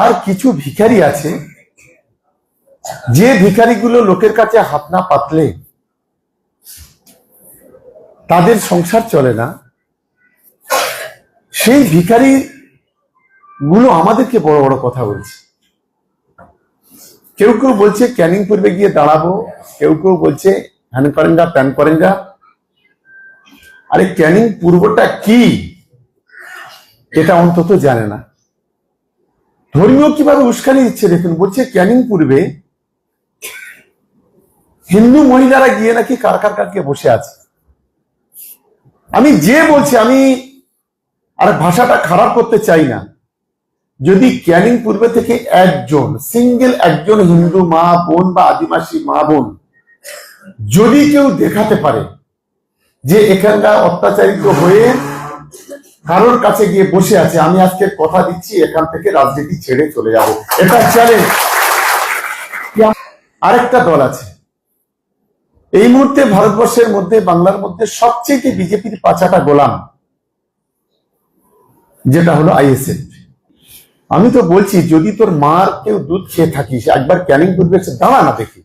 আর কিছু ভিখারি আছে, যে ভিখারিগুলো লোকের কাছে হাত না পাতলে তাদের সংসার চলে না, সেই ভিখারি গুলো আমাদেরকে বড় বড় কথা বলছে। কেউ কেউ বলছে, ক্যানিং পূর্বে গিয়ে দাঁড়াবো। কেউ কেউ বলছে, হ্যান করেন গা প্যান করেন গা আরে ক্যানিং পূর্বটা কি? এটা অন্তত জানে না। ধর্মীয় কীভাবে উস্কানি দিচ্ছে দেখুন, বলছে ক্যানিং পূর্বে হিন্দু মহিলারা গিয়ে নাকি কার কার কারকে বসে আছে। আমি যে বলছি, আমি আর ভাষাটা খারাপ করতে চাই না। যদি ক্যানিং পূর্বে থেকে একজন, সিঙ্গেল একজন হিন্দু মা বোন বা আদিবাসী মা বোন, যদি কেউ দেখাতে পারে যে এখানকার অত্যাচারিত হয়ে কারোর কাছে গিয়ে বসে আছে, আমি আজকে কথা দিচ্ছি, এখান থেকে রাজনীতি ছেড়ে চলে যাব। এটা চ্যালেঞ্জ আরেকটা দল আছে। এই মুহূর্তে ভারতবর্ষের মধ্যে, বাংলার মধ্যে সবচেয়ে বিজেপির পাচাটা গোলাম, যেটা হলো আইএসএফ। আমি তো বলছি, যদি তোর মার কেউ দুধ খেয়ে থাকিস, একবার ক্যানিং করবে, সে দাঁড়া না দেখি।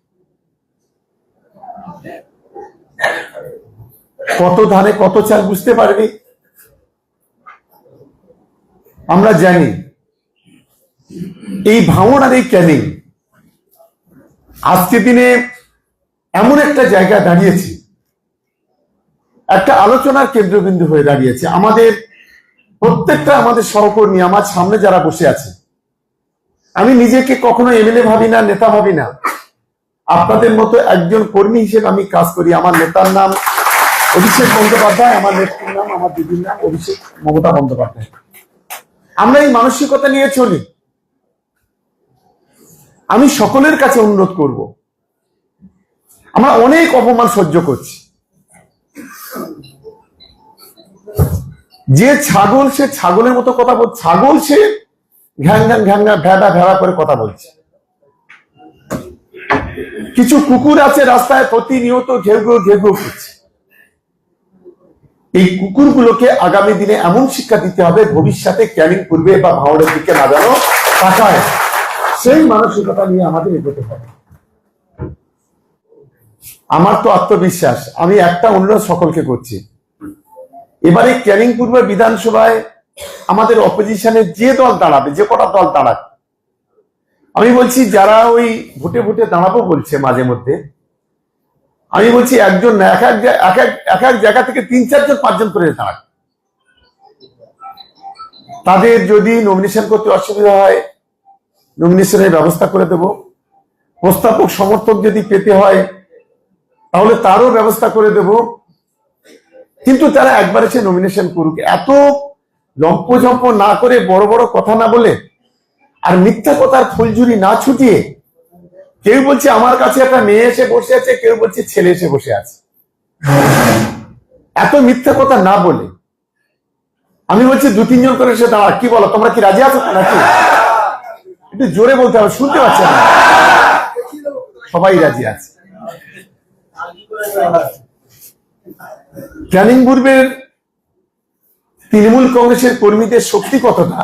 কত ধানে কত চাল বুঝতে পারবি? আমরা জানি এই ভাঙন আর এই ক্যানিং আজকে দিনে এমন একটা জায়গা দাঁড়িয়েছে। একটা আলোচনার কেন্দ্রবিন্দু হয়ে দাঁড়িয়েছে। আমাদের প্রত্যেকটা আমাদের সহকর্মী আমার সামনে যারা বসে আছে, আমি নিজেকে কখনো এমএলএ ভাবি না, নেতা ভাবি না। আপনাদের মতো একজন কর্মী হিসেবে আমি কাজ করি। আমার নেতার নাম অভিষেক বন্দ্যোপাধ্যায়, আমার নেত্রীর নাম আমার দিদির নাম অভিষেক মমতা বন্দ্যোপাধ্যায়। আমরা এই মানসিকতা নিয়ে চলি। আমি সকলের কাছে অনুরোধ করব। আমরা অনেক অপমান সহ্য করছি। যে ছাগল, সে ছাগলের মতো কথা বল, ছাগল সে ঘ্যাং ঘ্যাং ঘ্যাং ঘ্যাং ভেড়া ভেড়া করে কথা বলছে। কিছু কুকুর আছে রাস্তায় প্রতিনিয়ত ঘেউ ঘেউ ঘেউ করছে। এই কুকুরগুলোকে আগামী দিনে এমন শিক্ষা দিতে হবে ভবিষ্যতে ক্যানিং করবে বা ভাওড়ের দিকে না তাকায়। সেই মানসিকতা নিয়ে আমাদের এগোতে হবে। আমার তো আত্মবিশ্বাস। আমি একটা অনুরোধ সকলকে করছি। এবারে ক্যানিং পূর্ব বিধানসভায় আমাদের অপোজিশনের যে দল দাঁড়াবে, যে কটা দল দাঁড়াবে আমি বলছি যারা ওই ভোটে ভোটে দাঁড়াবো বলছে মাঝে মধ্যে আমি বলছি একজন এক এক এক এক জায়গা থেকে তিন চারজন, পাঁচজন করে দাঁড়াক তাদের যদি নমিনেশন করতে অসুবিধা হয় নমিনেশনের ব্যবস্থা করে দেব। প্রস্তাবক সমর্থক যদি পেতে হয়, তাহলে তারও ব্যবস্থা করে দেব। কিন্তু তারা একবার এসে নমিনেশন করুক। এত লম্পঝম্প না করে বড় বড় কথা না বলে আর মিথ্যা কথার ফুলঝুরি না ছুটিয়ে কেউ বলছে আমার কাছে একটা মেয়ে এসে বসে আছে, কেউ বলছে ছেলে এসে বসে আছে। এত মিথ্যা কথা না বলে। আমি বলছি দু, তিনজন করে এসে দাঁড়া কি বলো, তোমরা কি রাজি আছো নাকি? একটু জোরে বলতে হবে, শুনতে পাচ্ছি না। সবাই রাজি আছে। ক্যানিং পূর্বের তৃণমূল কংগ্রেসের কর্মীদের শক্তি কতটা,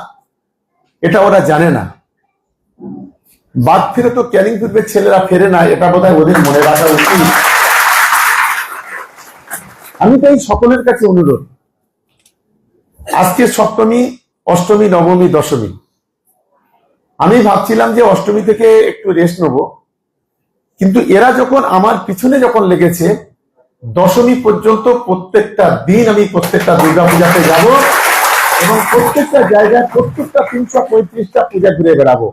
এটা ওরা জানে না। বাদ ফিরে তো ক্যানিং পূর্বের ছেলেরা, ফেরে না, এটা বোধহয় ওদের মনে রাখা উচিত। আমি তাই সকলের কাছে অনুরোধ, আজকে সপ্তমী, অষ্টমী, নবমী, দশমী। আমি ভাবছিলাম যে অষ্টমী থেকে একটু রেস্ট নেব, কিন্তু এরা যখন আমার পিছনে যখন লেগেছে, দশমী পর্যন্ত প্রত্যেকটা দিন আমি প্রত্যেকটা দুর্গাপূজাতে যাব এবং প্রত্যেকটা জায়গায় প্রত্যেকটা তিনশো পঁয়ত্রিশটা পূজা ঘুরে বেড়াবো।